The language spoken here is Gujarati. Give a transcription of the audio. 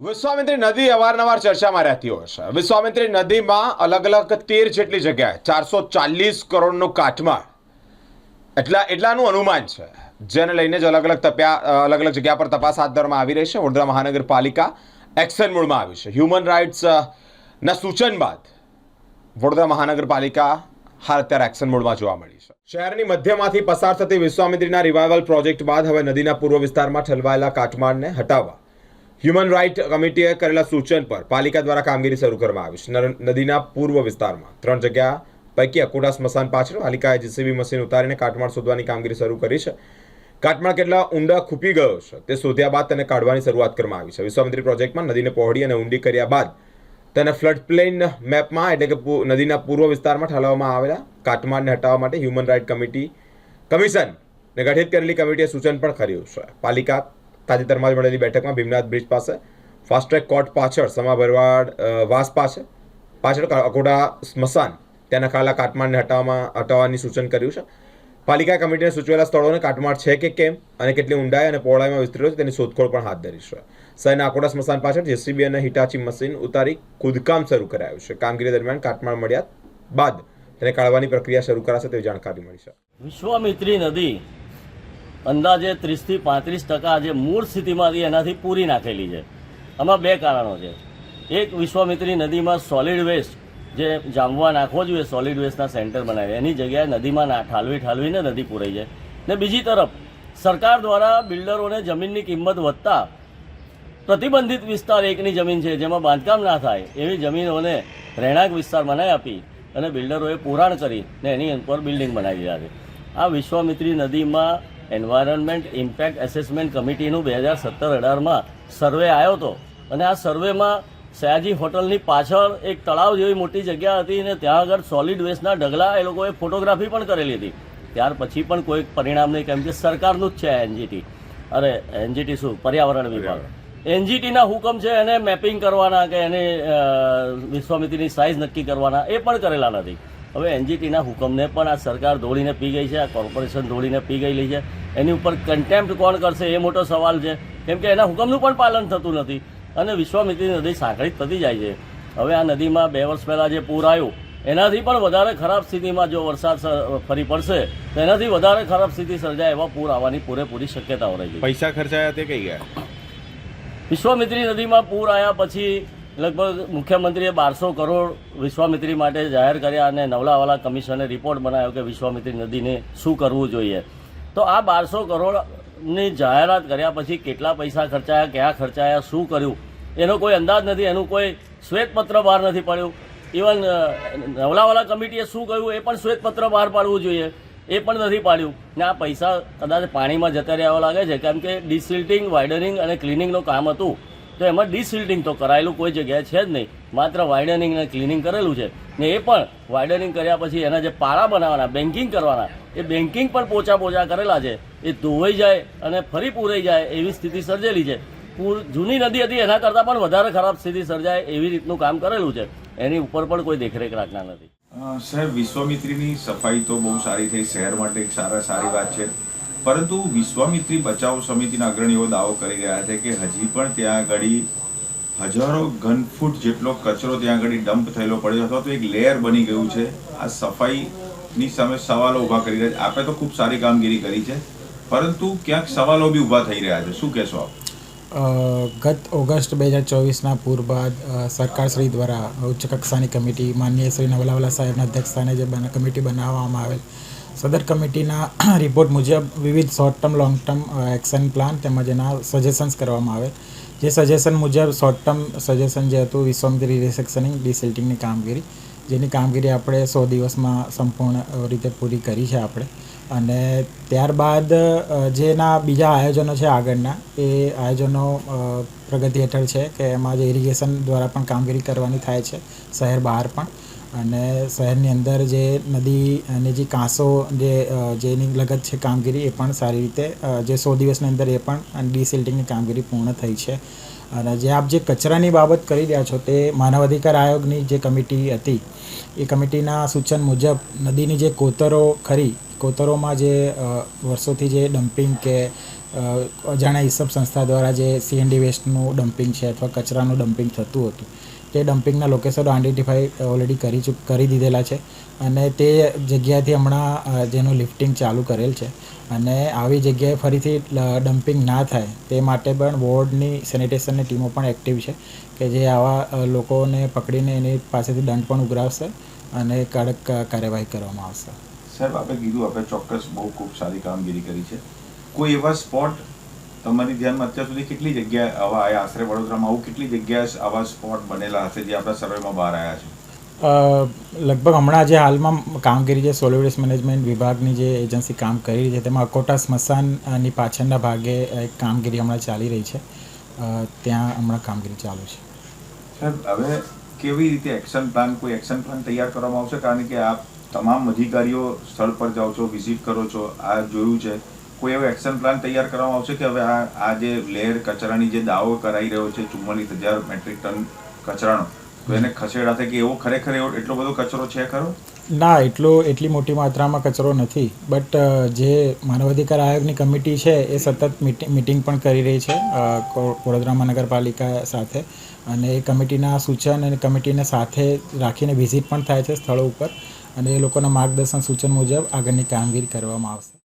વિશ્વામિત્રી નદી અવારનવાર ચર્ચામાં રહેતી હોય છે. વિશ્વામિત્રી નદીમાં અલગ અલગ તેર જેટલી જગ્યાએ ચારસો ચાલીસ કરોડનું કાટમાળ. એટલા, એટલાનું અનુમાન છે. જેને લઈને જ અલગ અલગ તપ્યા, અલગ અલગ જગ્યા પર તપાસ હાથ ધરવામાં આવી રહી છે. વડોદરા મહાનગરપાલિકા એક્શન મોડમાં આવી છે. હ્યુમન રાઇટ્સના સૂચન બાદ વડોદરા મહાનગરપાલિકા હાલ અત્યારે એક્શન મોડમાં જોવા મળી છે. શહેરની મધ્યમાંથી પસાર થતી વિશ્વામિત્રીના રિવાઇવલ પ્રોજેક્ટ બાદ હવે નદીના પૂર્વ વિસ્તારમાં ઠલવાયેલા કાટમાળને હટાવવા હ્યુમન રાઇટ કમિટીએ કરેલા સૂચન પર પાલિકા દ્વારા કામગીરી શરૂ કરવામાં આવી છે. નદીના પૂર્વ વિસ્તારમાં ત્રણ જગ્યા પૈકી અકોટા સ્મશાન પાછળ પાલિકાએ જીસીબી મશીન ઉતારીને કાટમાળ શોધવાની કામગીરી શરૂ કરી છે. કાટમાળ કેટલા ઊંડા ખૂપી ગયો છે તે શોધ્યા બાદ તેને કાઢવાની શરૂઆત કરવામાં આવી છે. વિશ્વામિત્રી પ્રોજેક્ટમાં નદીને પહોળી અને ઊંડી કર્યા બાદ તેને ફ્લડ પ્લેન મેપમાં એટલે કે નદીના પૂર્વ વિસ્તારમાં ઠાલવવામાં આવેલા કાટમાળને હટાવવા માટે હ્યુમન રાઇટ કમિટી કમિશન ને ગઠિત કરેલી કમિટીએ સૂચન પણ કર્યું છે. પાલિકા તાજેતરમાં જ મળેલી બેઠકમાં ભીમનાથ બ્રિજ પાસે ફાસ્ટ્રેક કોર્ટ પાછળ સમા ભરવાડ વાસ પાસે, પાછળ અકોડા સ્મશાન ત્યાં નખાયેલા કાટમાળને હટાવવામાં, હટાવવાની સૂચન કર્યું છે. પાલિકા કમિટીને સૂચવેલા સ્થળોને કાટમાળ છે કે કેમ અને કેટલી ઊંડાઈ અને પહોળાઈમાં વિસ્તર્યો છે તેની શોધખોળ પણ હાથ ધરી છે. શહેરના આકોડા સ્મશાન પાછળ જેસીબી અને હિટાચી મશીન ઉતારી ખુદકામ શરૂ કરાયું છે. કામગીરી દરમિયાન કાટમાળ મળ્યા બાદ તેને કાઢવાની પ્રક્રિયા શરૂ કરાશે તેવી જાણકારી મળી છે. વિશ્વામિત્રી નદી અંદાજે ત્રીસથી પાંત્રીસ ટકા જે મૂળ સ્થિતિમાં એનાથી પૂરી નાખેલી છે. આમાં બે કારણો છે. એક, વિશ્વામિત્રી નદીમાં સોલિડ વેસ્ટ જે જામવા નાખવો જોઈએ સોલિડ વેસ્ટના સેન્ટર બનાવે એની જગ્યાએ નદીમાં ના, ઠાલવી, ઠાલવીને નદી પૂરાઈ જાય. ને બીજી તરફ, સરકાર દ્વારા બિલ્ડરોને જમીનની કિંમત વધતા પ્રતિબંધિત વિસ્તાર એકની જમીન છે, જેમાં બાંધકામ ના થાય, એવી જમીનોને રહેણાંક વિસ્તાર બનાવી આપી અને બિલ્ડરોએ પુરાણ કરી ને એની ઉપર બિલ્ડિંગ બનાવી દીધા. છે આ વિશ્વામિત્રી નદીમાં એન્વાયરમેન્ટ ઇમ્પેક્ટ એસેસમેન્ટ કમિટીનું બે હજાર સત્તર અઢારમાં સર્વે આવ્યો હતો. અને આ સર્વેમાં સયાજી હોટલની પાછળ એક તળાવ જેવી મોટી જગ્યા હતી અને ત્યાં આગળ સોલિડ વેસ્ટના ઢગલા એ લોકોએ ફોટોગ્રાફી પણ કરેલી હતી. ત્યાર પછી પણ કોઈ પરિણામ નહીં કેમ કે સરકારનું જ છે એનજીટી અરે એનજીટી શું? પર્યાવરણ વિભાગ. એનજીટીના હુકમ છે એને મેપિંગ કરવાના કે એને વિશ્વામિતિની વિશ્વામિત્રીની સાઇઝ નક્કી કરવાના એ પણ કરેલા નથી. હવે એનજીટીના હુકમને પણ આ સરકાર દોડીને પી ગઈ છે આ કોર્પોરેશન દોડીને પી ગયેલી છે. એની ઉપર કન્ટેમ્પ્ટ કોણ કરશે એ મોટો સવાલ છે. કેમ કે એના હુકમનું પણ પાલન થતું નથી અને વિશ્વામિત્રી નદી સાંકળી થતી જાય છે. હવે આ નદીમાં બે વર્ષ પહેલાં જે પૂર આવ્યું એનાથી પણ વધારે ખરાબ સ્થિતિમાં જો વરસાદ ફરી પડશે તો એનાથી વધારે ખરાબ સ્થિતિ સર્જાય એવા પૂર આવવાની પૂરેપૂરી શક્યતાઓ રહી છે. પૈસા ખર્ચાયા તે કઈ ગયા? વિશ્વામિત્રી નદીમાં પૂર આવ્યા પછી લગભગ મુખ્યમંત્રીએ બારસો કરોડ વિશ્વામિત્રી માટે જાહેર કર્યા અને નવલાવાલા કમિશને રિપોર્ટ બનાવ્યો કે વિશ્વામિત્રી નદીને શું કરવું જોઈએ. તો આ બારસો કરોડની જાહેરાત કર્યા પછી કેટલા પૈસા ખર્ચાયા, ક્યાં ખર્ચાયા, શું કર્યું? એનો કોઈ અંદાજ નથી, એનું કોઈ શ્વેતપત્ર બહાર નથી પાડ્યું. ઇવન નવલાવાલા કમિટીએ શું કહ્યું, એ પણ શ્વેતપત્ર બહાર પાડવું જોઈએ. એ પણ નથી પાડ્યું. ને આ પૈસા કદાચ પાણીમાં જતા રહ્યા લાગે છે, કેમ કે ડિસિલ્ટિંગ, વાઇડનિંગ અને ક્લિનિંગનું કામ હતું. તો એમાં ડિસિલ્ટિંગ તો કરાયેલું કોઈ જગ્યાએ છે જ નહીં. માત્ર વાઇડનિંગ અને ક્લિનિંગ કરેલું છે. ને એ પણ વાઇડનિંગ કર્યા પછી એના જે પાળા બનાવવાના, બેન્કિંગ કરવાના, એ બેન્કિંગ પણ પોચા પોચા કરેલા છે. એ ધોવાઈ જાય અને ફરી પૂરાઈ જાય એવી સ્થિતિ સર્જેલી છે. જૂની નદી હતી એના કરતાં પણ વધારે ખરાબ સ્થિતિ સર્જાય એવી રીતનું કામ કરેલું છે. એની ઉપર પણ કોઈ દેખરેખ રાખનાર નથી. સાહેબ, વિશ્વામિત્રીની સફાઈ તો બહુ સારી થઈ. શહેર માટે એક સારા સારી વાત છે. પરંતુ વિશ્વામિત્રી બચાવ સમિતિના અગ્રણીઓ દાવો કરી રહ્યા છે કે હજી પણ ત્યાં આગળ હજારો ઘન ફૂટ જેટલો કચરો ત્યાં આગળ ડમ્પ થયેલો પડ્યો અથવા તો એક લેયર બની ગયું છે. આ સફાઈની સામે સવાલો ઊભા કરી રહ્યા છે. આપણે તો ખૂબ સારી કામગીરી કરી છે, પરંતુ ક્યાંક સવાલો બી ઊભા થઈ રહ્યા છે. શું કહેશો આપ? ગત ઓગસ્ટ બે હજાર ચોવીસના પૂર બાદ સરકારશ્રી દ્વારા ઉચ્ચ કક્ષાની કમિટી માનનીય શ્રી નવલાવાલા સાહેબના અધ્યક્ષસ્થાને જે કમિટી બનાવવામાં આવેલ સદર કમિટીના રિપોર્ટ મુજબ વિવિધ short term long term action plan તેમજ એના સજેશન્સ કરવામાં આવે. જે સજેશન મુજબ શોર્ટ ટર્મ સજેશન જે હતું વિશ્વામિત્રી રિસેક્શનિંગ ડિસિલ્ટિંગની કામગીરી, જેની કામગીરી આપણે સો દિવસમાં સંપૂર્ણ રીતે પૂરી કરી છે આપણે. અને ત્યારબાદ જેના બીજા આયોજનો છે આગળના, એ આયોજનો પ્રગતિ હેઠળ છે કે એમાં જે ઇરિગેશન દ્વારા પણ કામગીરી કરવાની થાય છે, શહેર બહાર પણ. અને શહેરની અંદર જે નદી અને જે કાંસો જે જેની લગત છે કામગીરી એ પણ સારી રીતે જે સો દિવસની અંદર એ પણ ડિસિલ્ટિંગની કામગીરી પૂર્ણ થઈ છે. અને જે આપ જે કચરાની બાબત કરી રહ્યા છો તે માનવ અધિકાર આયોગની જે કમિટી હતી, એ કમિટીના સૂચન મુજબ નદીની જે કોતરો ખરી, કોતરોમાં જે વર્ષોથી જે ડમ્પિંગ કે અજાણ્યા હિસાબ સંસ્થા દ્વારા જે સીએનડી વેસ્ટનું ડમ્પિંગ છે અથવા કચરાનું ડમ્પિંગ થતું હતું તે ડમ્પિંગના લોકેશનો આઈડેન્ટિફાઈ ઓલરેડી કરી ચૂક કરી દીધેલા છે. અને તે જગ્યાથી હમણાં જેનું લિફ્ટિંગ ચાલુ કરેલ છે. અને આવી જગ્યાએ ફરીથી ડમ્પિંગ ના થાય, તે માટે પણ વોર્ડની સેનિટેશનની ટીમો પણ એક્ટિવ છે કે જે આવા લોકોને પકડીને એની પાસેથી દંડ પણ ઉઘરાવશે અને કડક કાર્યવાહી કરવામાં આવશે. સાહેબ આપણે કીધું આપણે ચોક્કસ બહુ ખૂબ સારી કામગીરી કરી છે. કોઈ એવા સ્પોટ તમારી ધ્યાનમાં અત્યાર સુધી કેટલી જગ્યાએ આવા આશરે વડોદરામાં આવું કેટલી જગ્યાએ આવા સ્પોટ બનેલા હશે જે આપણા સર્વેમાં બહાર આવ્યા છે? લગભગ હમણાં જે હાલમાં કામગીરી જે સોલિડ વેસ્ટ મેનેજમેન્ટ વિભાગની જે એજન્સી કામ કરી રહી છે તેમાં અકોટા સ્મશાનની પાછળના ભાગે એક કામગીરી હમણાં ચાલી રહી છે. ત્યાં હમણાં કામગીરી ચાલુ છે. સાહેબ હવે કેવી રીતે એક્શન પ્લાન કોઈ એક્શન પ્લાન તૈયાર કરવામાં આવશે? કારણ કે આપ તમામ અધિકારીઓ સ્થળ પર જાઓ છો વિઝિટ કરો છો આ જોયું છે. કોઈ એવો એક્શન પ્લાન તૈયાર કરવામાં આવશે કે હવે આ આ જે લેર કચરાની જે દાવો કરાઈ રહ્યો છે ચુમ્માલીસ હજાર મેટ્રિક ટન કચરાનો, તો એને ખસેડાશે કે એવો ખરેખર એવો, એટલો બધો કચરો છે ખરો? ના, એટલો, એટલી મોટી માત્રામાં કચરો નથી. બટ જે માનવાધિકાર આયોગની કમિટી છે, એ સતત મીટિંગ પણ કરી રહી છે વડોદરા મહાનગરપાલિકા સાથે. અને એ કમિટીના સૂચન અને કમિટીને સાથે રાખીને વિઝિટ પણ થાય છે સ્થળો ઉપર. અને એ લોકોના માર્ગદર્શન સૂચન મુજબ આગળની કામગીરી કરવામાં આવશે.